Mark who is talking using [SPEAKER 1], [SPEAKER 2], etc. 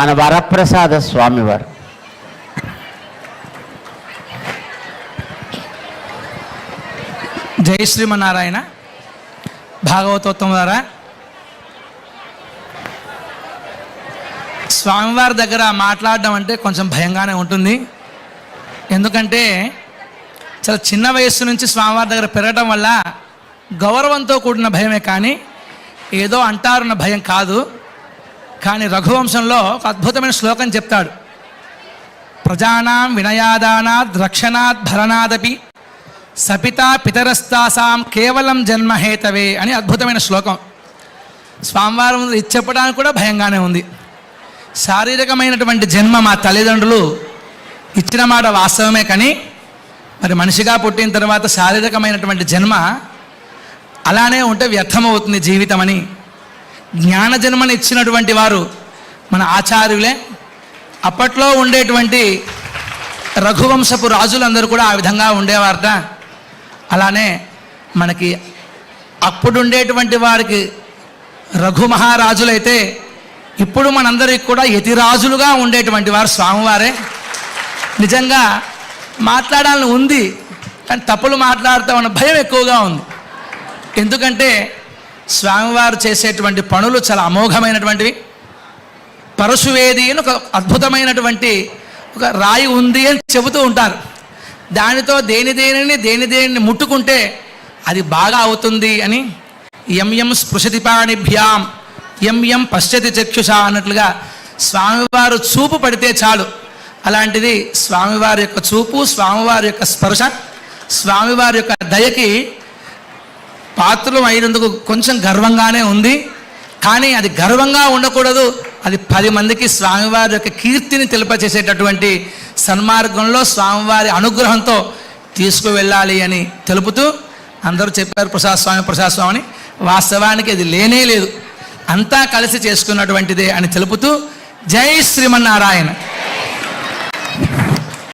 [SPEAKER 1] మన వరప్రసాద స్వామివారు.
[SPEAKER 2] జై శ్రీమన్నారాయణ. భాగవతోత్తం ద్వారా. స్వామివారి దగ్గర మాట్లాడడం అంటే కొంచెం భయంగానే ఉంటుంది. ఎందుకంటే చాలా చిన్న వయస్సు నుంచి స్వామివారి దగ్గర పెరగడం వల్ల గౌరవంతో కూడిన భయమే కానీ ఏదో అంటారున్న భయం కాదు. కానీ రఘువంశంలో ఒక అద్భుతమైన శ్లోకం చెప్తాడు. ప్రజానాం వినయాదానాద్ రక్షణాద్ భరణాదపి సపిత పితరస్తాసాం కేవలం జన్మహేతవే అని అద్భుతమైన శ్లోకం. స్వామివారం ముందు ఇది చెప్పడానికి కూడా భయంగానే ఉంది. శారీరకమైనటువంటి జన్మ మా తల్లిదండ్రులు ఇచ్చిన మాట వాస్తవమే కానీ మరి మనిషిగా పుట్టిన తర్వాత శారీరకమైనటువంటి జన్మ అలానే ఉంటే వ్యర్థమవుతుంది జీవితం అని జ్ఞాన జన్మని ఇచ్చినటువంటి వారు మన ఆచార్యులే. అప్పట్లో ఉండేటువంటి రఘువంశపు రాజులందరూ కూడా ఆ విధంగా ఉండేవారట. అలానే మనకి అప్పుడుండేటువంటి వారికి రఘు మహారాజులైతే ఇప్పుడు మనందరికి కూడా యతిరాజులుగా ఉండేటువంటి వారు స్వామివారే. నిజంగా మాట్లాడాలని ఉంది కానీ తప్పులు మాట్లాడతామన్న భయం ఎక్కువగా ఉంది. ఎందుకంటే స్వామివారు చేసేటువంటి పనులు చాలా అమోఘమైనటువంటివి. పరశువేది అని ఒక అద్భుతమైనటువంటి ఒక రాయి ఉంది అని చెబుతూ ఉంటారు. దానితో దేని దేనిని దేని దేనిని ముట్టుకుంటే అది బాగా అవుతుంది అని ఎం ఎం స్పృశతి పాణిభ్యాం ఎం ఎం పశ్చతి చక్షుష అన్నట్లుగా స్వామివారు చూపు పడితే చాలు. అలాంటిది స్వామివారి యొక్క చూపు స్వామివారి యొక్క స్పర్శ స్వామివారి యొక్క దయకి పాత్రలు అయినందుకు కొంచెం గర్వంగానే ఉంది. కానీ అది గర్వంగా ఉండకూడదు. అది పది మందికి స్వామివారి యొక్క కీర్తిని తెలిపచేసేటటువంటి సన్మార్గంలో స్వామివారి అనుగ్రహంతో తీసుకువెళ్ళాలి అని తెలుపుతూ అందరూ చెప్పారు ప్రసాద్ స్వామి ప్రసాద్ స్వామిని వాస్తవానికి అది లేనే లేదు. అంతా కలిసి చేసుకున్నటువంటిదే అని తెలుపుతూ జై శ్రీమన్నారాయణ.